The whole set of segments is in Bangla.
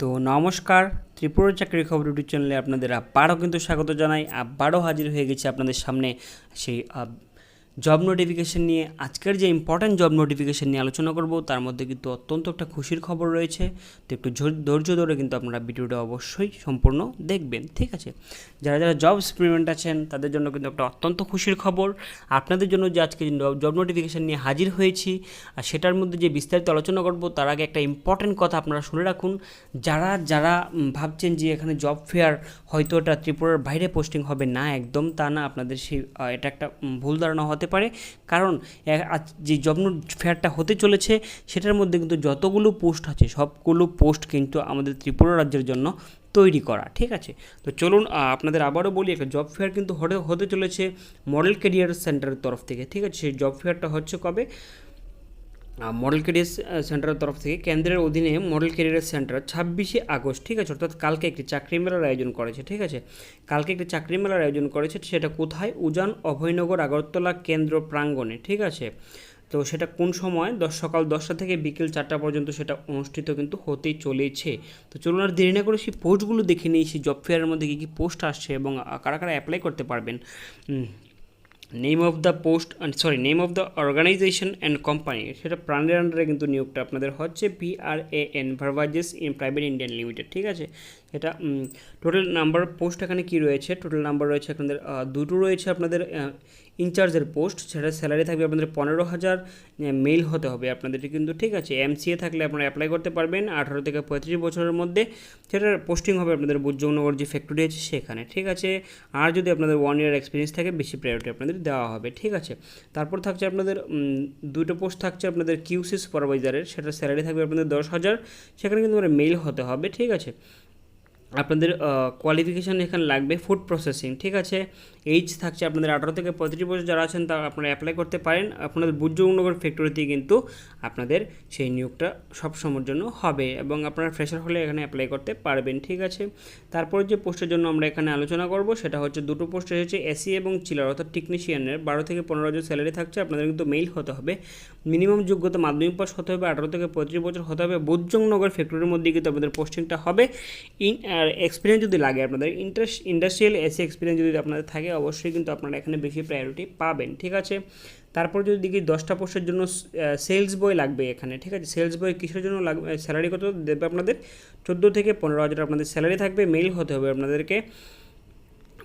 তো নমস্কার, ত্রিপুরা চাকরি খবর ইউটিউব চ্যানেলে আপনাদের আবারও কিন্তু স্বাগত জানাই। আবারও হাজির হয়ে গেছি আপনাদের সামনে সেই জব নোটিফিকেশন নিয়ে আজকের যে ইম্পর্ট্যান্ট জব নোটিফিকেশন নিয়ে আলোচনা করব, তার মধ্যে কিন্তু অত্যন্ত একটা খুশির খবর রয়েছে। তো একটু ধৈর্য- ধরে কিন্তু আপনারা ভিডিওটা অবশ্যই সম্পূর্ণ দেখবেন, ঠিক আছে? যারা যারা জব এক্সপেরিমেন্ট আছেন, তাদের জন্য কিন্তু একটা অত্যন্ত খুশির খবর। আপনাদের জন্য যে আজকে জব নোটিফিকেশন নিয়ে হাজির হয়েছি, আর সেটার মধ্যে যে বিস্তারিত আলোচনা করব, তার আগে একটা ইম্পর্ট্যান্ট কথা আপনারা শুনে রাখুন। যারা যারা ভাবছেন যে এখানে জব ফেয়ার হয়তো এটা ত্রিপুরার বাইরে পোস্টিং হবে, না একদম তা না। আপনাদের সেই এটা একটা ভুল ধারণা হতে পারে। কারণ যে জব ফেয়ারটা হতে চলেছে, সেটার মধ্যে কিন্তু যতগুলো পোস্ট আছে, সবগুলো পোস্ট কিন্তু আমাদের ত্রিপুরা রাজ্যের জন্য তৈরি করা, ঠিক আছে? তো চলুন আপনাদের আবারও বলি, একটা জব ফেয়ার কিন্তু হতে হতে চলেছে মডেল ক্যারিয়ার সেন্টারের তরফ থেকে, ঠিক আছে? সেই জব ফেয়ারটা হচ্ছে কবে? মডেল ক্যারিয়ার সেন্টারের তরফ থেকে কেন্দ্রের অধীনে মডেল ক্যারিয়ার সেন্টার ছাব্বিশে আগস্ট, ঠিক আছে? অর্থাৎ কালকে একটি চাকরি মেলার আয়োজন করেছে, ঠিক আছে? কালকে একটি চাকরি মেলার আয়োজন করেছে, সেটা কোথায়? উজান, অভয়নগর, আগরতলা, কেন্দ্র প্রাঙ্গণে, ঠিক আছে? তো সেটা কোন সময়? দশ, সকাল দশটা থেকে বিকেল চারটা পর্যন্ত সেটা অনুষ্ঠিত কিন্তু হতেই চলেছে। তো চলুন আর দেরি না করে সেই পোস্টগুলো দেখে নিই, সেই জব ফেয়ারের মধ্যে কী কী পোস্ট আসছে এবং কারা কারা অ্যাপ্লাই করতে পারবেন? Name of the post sorry name of the organization and company সেটা প্রাণের আন্ডারে কিন্তু নিয়োগটা আপনাদের হচ্ছে P R A N beverages in private Indian limited ঠিক আছে? এটা টোটাল নাম্বার পোস্ট এখানে কি রয়েছে? টোটাল নাম্বার রয়েছে আপনাদের দুটো রয়েছে আপনাদের ইনচার্জের পোস্ট, সেটা স্যালারি থাকবে আপনাদের পনেরো হাজার মেল হতে হবে আপনাদের কিন্তু, ঠিক আছে? এমসিএ থাকলে আপনারা অ্যাপ্লাই করতে পারবেন, আঠারো থেকে পঁয়ত্রিশ বছরের মধ্যে সেটার পোস্টিং হবে আপনাদের বুজ্জনগর যে ফ্যাক্টরি আছে সেখানে, ঠিক আছে? আর যদি আপনাদের ওয়ান ইয়ার এক্সপিরিয়েন্স থাকে, বেশি প্রায়োরিটি আপনাদের দেওয়া হবে, ঠিক আছে? তারপর থাকছে আপনাদের দুটো পোস্ট থাকছে আপনাদের কিউসি সুপারভাইজারের সেটা স্যালারি থাকবে আপনাদের দশ হাজার, সেখানে কিন্তু মেল হতে হবে, ঠিক আছে? আপনাদের কোয়ালিফিকেশান এখানে লাগবে ফুড প্রসেসিং ঠিক আছে? এইজ থাকছে আপনাদের আঠারো থেকে পঁয়ত্রিশ বছর যারা আছেন তারা আপনারা অ্যাপ্লাই করতে পারেন। আপনাদের বুজ্জনগর ফ্যাক্টরিতে কিন্তু আপনাদের সেই নিয়োগটা সব সময়ের জন্য হবে এবং আপনারা ফ্রেশার হলে এখানে অ্যাপ্লাই করতে পারবেন, ঠিক আছে? তারপর যে পোস্টের জন্য আমরা এখানে আলোচনা করব সেটা হচ্ছে দুটো পোস্ট এসেছে এসি এবং চিলার অর্থাৎ টেকনিশিয়ানের বারো থেকে পনেরো হাজার স্যালারি থাকছে, আপনাদের কিন্তু মেইল হতে হবে। মিনিমাম যোগ্যতা মাধ্যমিক পাস হতে হবে, আঠারো থেকে পঁয়ত্রিশ বছর হতে হবে। বুজ্জংনগর ফ্যাক্টরির মধ্যে কিন্তু আপনাদের পোস্টিংটা হবে। ইন আর এক্সপিরিয়েন্স যদি লাগে আপনাদের ইন্টারেস্ট ইন্ডাস্ট্রিয়াল এসি এক্সপিরিয়েন্স যদি আপনাদের থাকে, অবশ্যই কিন্তু আপনারা এখানে বেশি প্রায়োরিটি পাবেন, ঠিক আছে? তারপর যদি দেখি দশটা পোস্টের জন্য সেলস বই লাগবে এখানে, ঠিক আছে? সেলস বই কিসের জন্য লাগবে স্যালারি কত দেবে আপনাদের? চোদ্দ থেকে পনেরো হাজার আপনাদের স্যালারি থাকবে মেল হতে হবে আপনাদেরকে।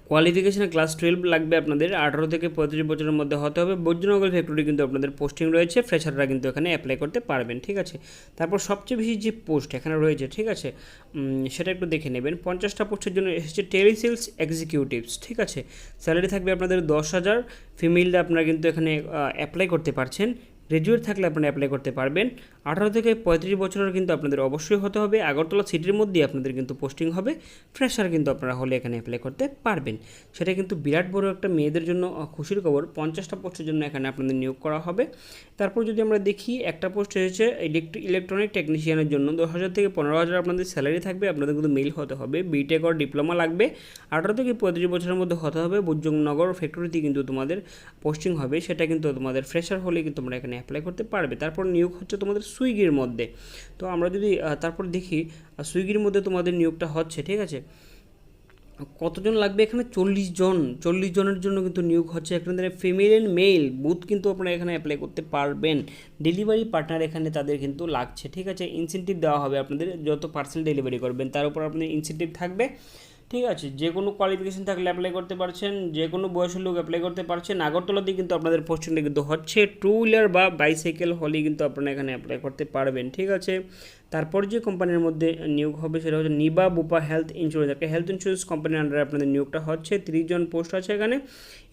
কোয়ালিফিকেশনে ক্লাস টুয়েলভ লাগবে আপনাদের। আঠারো থেকে পঁয়ত্রিশ বছরের মধ্যে হতে হবে। বৈদ্যনগর ফ্যাক্টরি কিন্তু আপনাদের পোস্টিং রয়েছে। ফ্রেশাররা কিন্তু এখানে অ্যাপ্লাই করতে পারবেন, ঠিক আছে? তারপর সবচেয়ে বেশি যে পোস্ট এখানে রয়েছে, ঠিক আছে? সেটা একটু দেখে নেবেন। পঞ্চাশটা পোস্টের জন্য এসেছে টেলিসেলস এক্সিকিউটিভস ঠিক আছে? স্যালারি থাকবে আপনাদের দশ হাজার। ফিমেলরা আপনারা কিন্তু এখানে অ্যাপ্লাই করতে পারছেন। গ্রাজুয়েট থাকলে আপনারা অ্যাপ্লাই করতে পারবেন। আঠারো থেকে পঁয়ত্রিশ বছরের কিন্তু আপনাদের অবশ্যই হতে হবে। আগরতলা সিটির মধ্যেই আপনাদের কিন্তু পোস্টিং হবে। ফ্রেশার কিন্তু আপনারা হলে এখানে অ্যাপ্লাই করতে পারবেন। সেটা কিন্তু বিরাট বড় একটা মেয়েদের জন্য খুশির খবর। পঞ্চাশটা পোস্টের জন্য এখানে আপনাদের নিয়োগ করা হবে। তারপর যদি আমরা দেখি, একটা পোস্ট ইলেকট্রিক ইলেকট্রনিক টেকনিশিয়ানের জন্য। দশ হাজার থেকে পনেরো হাজার আপনাদের স্যালারি থাকবে। আপনাদের কিন্তু মেল হতে হবে। বিটেক আর ডিপ্লোমা লাগবে। আঠারো থেকে পঁয়ত্রিশ বছরের মধ্যে হতে হবে। বুজ্জংনগর ফ্যাক্টরিতে কিন্তু তোমাদের পোস্টিং হবে। সেটা কিন্তু তোমাদের ফ্রেশার হলে কিন্তু তোমরা এখানে অ্যাপ্লাই করতে পারবে। তারপর নিয়োগ হচ্ছে তোমাদের সুইগির মধ্যে। তো আমরা যদি তারপর দেখি সুইগির মধ্যে তোমাদের নিয়োগটা হচ্ছে, ঠিক আছে? কতজন লাগবে এখানে? চল্লিশ জন। চল্লিশ জনের জন্য কিন্তু নিয়োগ হচ্ছে। এখানে ফিমেল অ্যান্ড মেল বুথ কিন্তু আপনারা এখানে অ্যাপ্লাই করতে পারবেন। ডেলিভারি পার্টনার এখানে তাদের কিন্তু লাগছে, ঠিক আছে? ইনসেন্টিভ দেওয়া হবে আপনাদের, যত পার্সেল ডেলিভারি করবেন, তার উপর আপনাদের ইনসেন্টিভ থাকবে। ঠিক আছে, যে কোনো কোয়ালিফিকেশন থাকলে অ্যাপ্লাই করতে পারছেন, যে কোনো বয়সের লোক অ্যাপ্লাই করতে পারছেন, আগরতলাতেই কিন্তু আপনাদের পোস্টিংটা কিন্তু হচ্ছে টু হুইলার বা বাইসাইকেল হলেই কিন্তু আপনারা এখানে অ্যাপ্লাই করতে পারবেন, ঠিক আছে? তারপর যে কোম্পানির মধ্যে নিয়োগ হবে সেটা হচ্ছে নিবা বুপা হেলথ ইন্স্যুরেন্স একটা হেলথ ইন্স্যুরেন্স কোম্পানির আন্ডারে আপনাদের নিয়োগটা হচ্ছে, তিরিশ জন পোস্ট আছে এখানে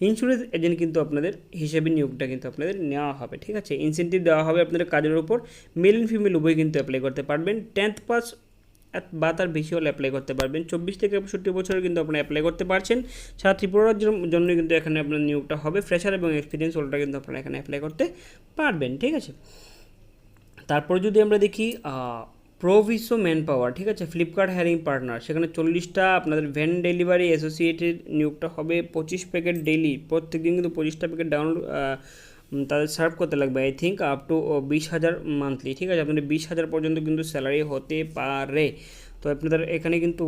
ইন্স্যুরেন্স এজেন্ট কিন্তু আপনাদের হিসেবে নিয়োগটা কিন্তু আপনাদের নেওয়া হবে, ঠিক আছে? ইনসেন্টিভ দেওয়া হবে আপনাদের কাজের উপর মেল অ্যান্ড ফিমেল উভয় কিন্তু অ্যাপ্লাই করতে পারবেন টেন্থ পাস বা তার বেশি হলে অ্যাপ্লাই করতে পারবেন। চব্বিশ থেকে পঁয়ষট্টি বছর কিন্তু আপনারা অ্যাপ্লাই করতে পারছেন। সারা ত্রিপুরার জন্য কিন্তু এখানে আপনার নিয়োগটা হবে। ফ্রেশার এবং এক্সপিরিয়েন্স ওটা কিন্তু আপনারা এখানে অ্যাপ্লাই করতে পারবেন, ঠিক আছে? তারপর যদি আমরা দেখি প্রোভিসো ম্যান পাওয়ার ঠিক আছে? ফ্লিপকার্ট হ্যারিং পার্টনার সেখানে চল্লিশটা আপনাদের ভ্যান ডেলিভারি অ্যাসোসিয়েটেড নিয়োগটা হবে। পঁচিশ প্যাকেট ডেলি প্রত্যেক দিন কিন্তু পঁচিশটা প্যাকেট ডাউনলোড তাদের সার্ভ করতে লাগবে আই থিঙ্ক আপ টু বিশ হাজার মান্থলি ঠিক আছে? আপনাদের বিশ হাজার পর্যন্ত কিন্তু স্যালারি হতে পারে। তো আপনাদের এখানে কিন্তু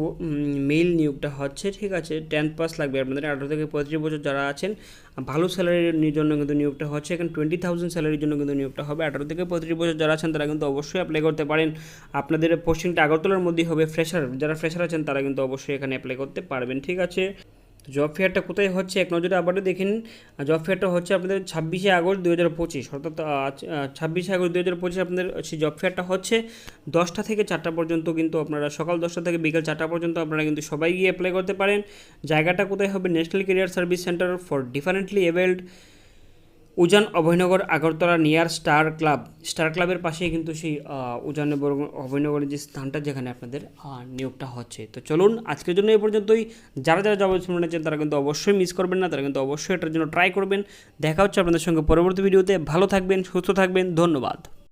মেল নিয়োগটা হচ্ছে, ঠিক আছে? টেন পাস লাগবে। আপনাদের আঠারো থেকে পঁয়ত্রিশ বছর যারা আছেন ভালো স্যালারির জন্য কিন্তু নিয়োগটা হচ্ছে। এখানে টোয়েন্টি থাউজেন্ড স্যালারির জন্য কিন্তু নিয়োগটা হবে। আঠারো থেকে পঁয়ত্রিশ বছর যারা আছেন, তারা কিন্তু অবশ্যই অ্যাপ্লাই করতে পারেন। আপনাদের পোস্টিংটা আগরতলার মধ্যেই হবে। ফ্রেশার যারা ফ্রেশার আছেন, তারা কিন্তু অবশ্যই এখানে অ্যাপ্লাই করতে পারবেন, ঠিক আছে? জব ফেয়ারটা কোথায় হচ্ছে? এক নজরে আবারও দেখে নিন জব ফেয়ারটা হচ্ছে আপনাদের ছাব্বিশে আগস্ট দু হাজার পঁচিশ, অর্থাৎ ছাব্বিশে আগস্ট দু হাজার পঁচিশে আপনাদের সেই জব ফেয়ারটা হচ্ছে দশটা থেকে চারটা পর্যন্ত কিন্তু আপনারা, সকাল দশটা থেকে বিকেল চারটা পর্যন্ত আপনারা কিন্তু সবাই গিয়ে অ্যাপ্লাই করতে পারেন। জায়গাটা কোথায় হবে? National career service centre for differently abled Ujan Abhoynagar Agartala near star club star ক্লাবের পাশেই কিন্তু সেই উজান অভয়নগরের যে স্থানটা যেখানে আপনাদের নিয়োগটা হচ্ছে। তো চলুন, আজকের জন্য এ পর্যন্তই। যারা যারা জব শুনেছেন তারা কিন্তু অবশ্যই মিস করবেন না, তারা কিন্তু অবশ্যই এটার জন্য ট্রাই করবেন। দেখা হচ্ছে আপনাদের সঙ্গে পরবর্তী ভিডিওতে ভালো থাকবেন, সুস্থ থাকবেন, ধন্যবাদ।